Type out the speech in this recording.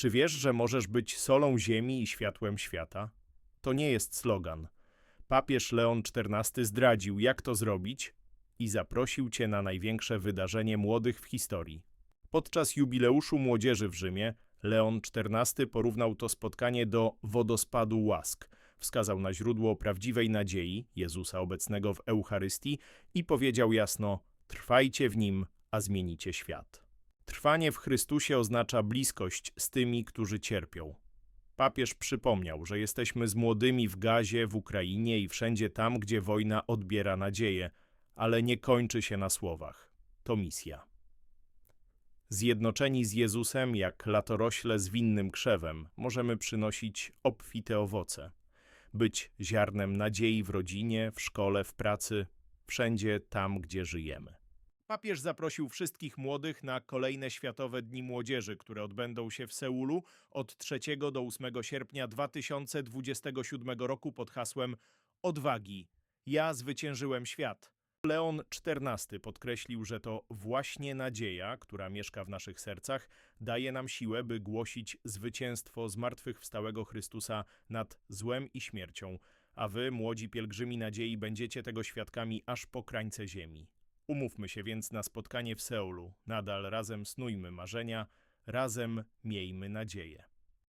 Czy wiesz, że możesz być solą ziemi i światłem świata? To nie jest slogan. Papież Leon XIV zdradził, jak to zrobić i zaprosił cię na największe wydarzenie młodych w historii. Podczas jubileuszu młodzieży w Rzymie Leon XIV porównał to spotkanie do wodospadu łask. Wskazał na źródło prawdziwej nadziei, Jezusa obecnego w Eucharystii i powiedział jasno: Trwajcie w nim, a zmienicie świat. Trwanie w Chrystusie oznacza bliskość z tymi, którzy cierpią. Papież przypomniał, że jesteśmy z młodymi w Gazie, w Ukrainie i wszędzie tam, gdzie wojna odbiera nadzieję, ale nie kończy się na słowach. To misja. Zjednoczeni z Jezusem, jak latorośle z winnym krzewem, możemy przynosić obfite owoce. Być ziarnem nadziei w rodzinie, w szkole, w pracy, wszędzie tam, gdzie żyjemy. Papież zaprosił wszystkich młodych na kolejne Światowe Dni Młodzieży, które odbędą się w Seulu od 3 do 8 sierpnia 2027 roku pod hasłem Odwagi. Ja zwyciężyłem świat. Leon XIV podkreślił, że to właśnie nadzieja, która mieszka w naszych sercach, daje nam siłę, by głosić zwycięstwo zmartwychwstałego Chrystusa nad złem i śmiercią, a wy, młodzi pielgrzymi nadziei, będziecie tego świadkami aż po krańce ziemi. Umówmy się więc na spotkanie w Seulu. Nadal razem snujmy marzenia, razem miejmy nadzieję.